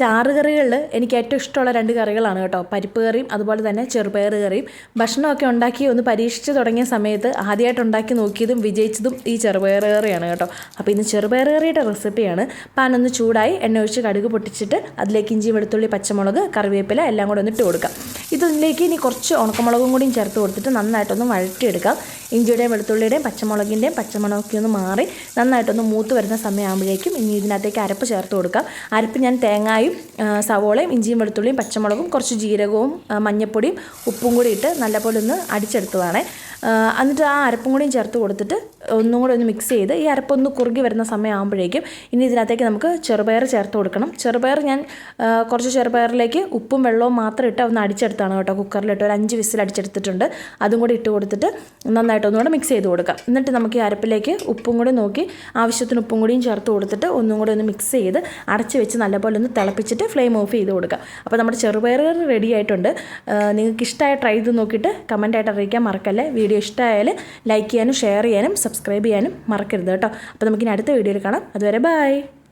ചാറുകറികളിൽ എനിക്ക് ഏറ്റവും ഇഷ്ടമുള്ള രണ്ട് കറികളാണ് കേട്ടോ. പരിപ്പ് കറിയും അതുപോലെ തന്നെ ചെറുപയർ കറിയും. ഭക്ഷണമൊക്കെ ഉണ്ടാക്കി ഒന്ന് പരീക്ഷിച്ച് തുടങ്ങിയ സമയത്ത് ആദ്യമായിട്ട് ഉണ്ടാക്കി നോക്കിയതും വിജയിച്ചതും ഈ ചെറുപയർ കറിയാണ് കേട്ടോ. അപ്പോൾ ഇന്ന് ചെറുപയർ കറിയുടെ റെസിപ്പിയാണ്. പാൻ ഒന്ന് ചൂടായി എണ്ണ ഒഴിച്ച് കടുക് പൊട്ടിച്ചിട്ട് അതിലേക്ക് ഇഞ്ചി വെളുത്തുള്ളി പച്ചമുളക് കറിവേപ്പില എല്ലാം കൂടെ ഒന്നിട്ട് കൊടുക്കാം. ഇതിലേക്ക് ഇനി കുറച്ച് ഉണക്കമുളകും കൂടിയും ചേർത്ത് കൊടുത്തിട്ട് നന്നായിട്ടൊന്ന് വഴറ്റിയെടുക്കാം. ഇഞ്ചിയുടെയും വെളുത്തുള്ളിയുടെയും പച്ചമുളകിന്റെയും പച്ചമുളകൊക്കെ ഒന്ന് മാറി നന്നായിട്ടൊന്ന് മൂത്ത് വരുന്ന സമയമാകുമ്പോഴേക്കും ഇനി ഇതിനകത്തേക്ക് അരപ്പ് ചേർത്ത് കൊടുക്കാം. അരപ്പ് ഞാൻ തേങ്ങായും സവോളയും ഇഞ്ചിയും വെളുത്തുള്ളിയും പച്ചമുളകും കുറച്ച് ജീരകവും മഞ്ഞൾപ്പൊടിയും ഉപ്പും കൂടി ഇട്ട് നല്ലപോലെ ഒന്ന് അടിച്ചെടുത്തതാണ്. എന്നിട്ട് ആ അരപ്പും കൂടിയും ചേർത്ത് കൊടുത്തിട്ട് ഒന്നും കൂടി ഒന്ന് മിക്സ് ചെയ്ത് ഈ അരപ്പൊന്ന് കുറുകി വരുന്ന സമയമാകുമ്പോഴേക്കും ഇനി ഇതിനകത്തേക്ക് നമുക്ക് ചെറുപയർ ചേർത്ത് കൊടുക്കണം. ചെറുപയർ ഞാൻ കുറച്ച് ചെറുപയറിലേക്ക് ഉപ്പും വെള്ളവും മാത്രം ഇട്ട് ഒന്ന് അടിച്ചെടുത്താണ് കേട്ടോ. കുക്കറിലിട്ട് ഒരു അഞ്ച് വിസിൽ അടിച്ചെടുത്തിട്ടുണ്ട് അതും കൂടി ഇട്ട് കൊടുത്തിട്ട് നന്നായിട്ട് ഒന്നുകൂടെ മിക്സ് ചെയ്ത് കൊടുക്കാം. എന്നിട്ട് നമുക്ക് ഈ അരപ്പിലേക്ക് ഉപ്പും കൂടി നോക്കി ആവശ്യത്തിന് ഉപ്പും കൂടിയും ചേർത്ത് കൊടുത്തിട്ട് ഒന്നും കൂടി ഒന്ന് മിക്സ് ചെയ്ത് അടച്ച് വെച്ച് നല്ലപോലെ ഒന്ന് തിളപ്പിച്ചിട്ട് ഫ്ലെയിം ഓഫ് ചെയ്ത് കൊടുക്കാം. അപ്പോൾ നമ്മുടെ ചെറുപയർ റെഡി ആയിട്ടുണ്ട്. നിങ്ങൾക്ക് ഇഷ്ടമായ ട്രൈ ചെയ്ത് നോക്കിയിട്ട് കമന്റായിട്ട് അറിയിക്കാൻ മറക്കല്ലേ? വീഡിയോ ഇഷ്ടമായാൽ ലൈക്ക് ചെയ്യാനും ഷെയർ ചെയ്യാനും സബ്സ്ക്രൈബ് ചെയ്യാനും മറക്കരുത് കേട്ടോ. അപ്പോൾ നമുക്കിനി അടുത്ത വീഡിയോയിൽ കാണാം. അതുവരെ ബൈ